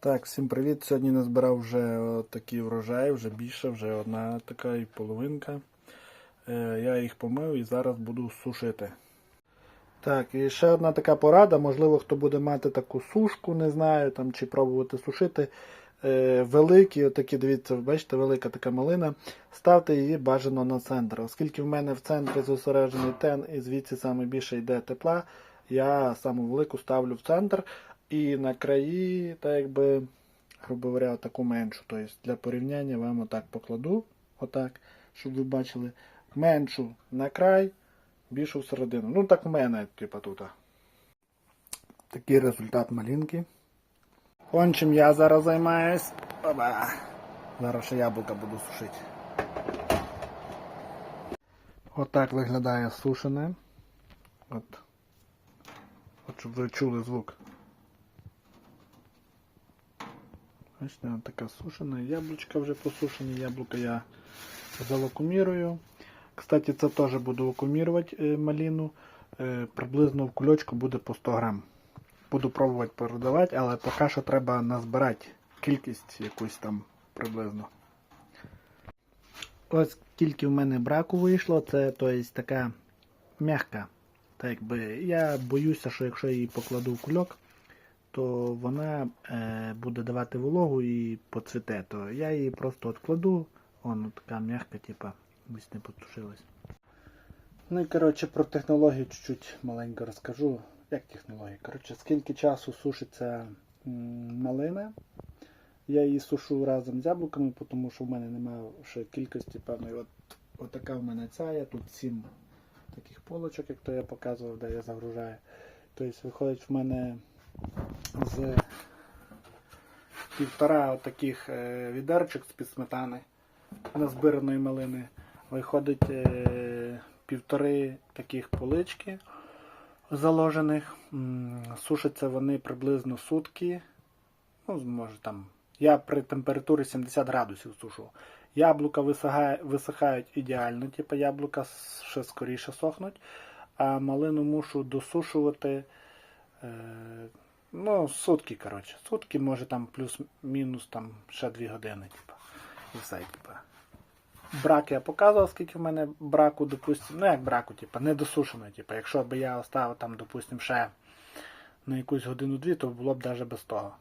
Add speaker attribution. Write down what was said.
Speaker 1: Так, всім привіт. Сьогодні назбирав вже такий врожай, вже більше, вже одна така і половинка. Е, Я їх помив і зараз буду сушити. Так, і ще одна така порада. Можливо, хто буде мати таку сушку, не знаю, там, чи пробувати сушити. Е, великі, отакі, дивіться, бачите, велика така малина. Ставте її бажано на центр. Оскільки в мене в центрі зосереджений тен і звідси саме більше йде тепла, я саму велику ставлю в центр і на краї, так якби, грубо говоря, таку меншу. Тобто для порівняння вам отак покладу, отак, щоб ви бачили, меншу на край, більшу всередину. Ну так в мене, типа тут. Такий результат малинки. Он чим я зараз займаюсь. Оба. Зараз ще яблука буду сушити. Отак виглядає сушене. От. От щоб ви чули звук. Бачите, от така сушена. Яблучка вже посушені. Яблука я завакумірую. Кстати, це теж буду вакуумірувати е, малину. Е, приблизно в кульочку буде по 100 грам. Буду пробувати передавати, але поки що треба назбирати кількість якусь там приблизно. Ось скільки в мене браку вийшло, це то є, така м'яка. Так якби я боюся, що якщо її покладу в кульок, то вона е, буде давати вологу і поцвіте. То я її просто откладу. Вон така м'яка, типа, ось не потушилась. Ну і коротше про технологію чуть-чуть маленько розкажу. Як технологія? Коротше, скільки часу сушиться малина. Я її сушу разом з яблуками, тому що в мене немає ще кількості певної. От, от така в мене ця, я тут сім таких полочок, як то я показував, де я загружаю. Тобто виходить в мене з півтора таких е, відерчик з-під сметани назбираної малини. Виходить е, півтори таких полички заложених. Сушаться вони приблизно сутки. Ну, може там. Я при температурі 70 градусів сушу. Яблука висихають ідеально, типу яблука ще скоріше сохнуть. А малину мушу досушувати. Ну, сутки, коротше. Сутки, може там плюс-мінус там ще 2 години, типу. І все, типу. Брак я показував, скільки в мене браку, допустимо, ну як браку, типу, не досушено. Типу, якщо б я оставив там, допустимо, ще на якусь годину-дві, то було б навіть без того.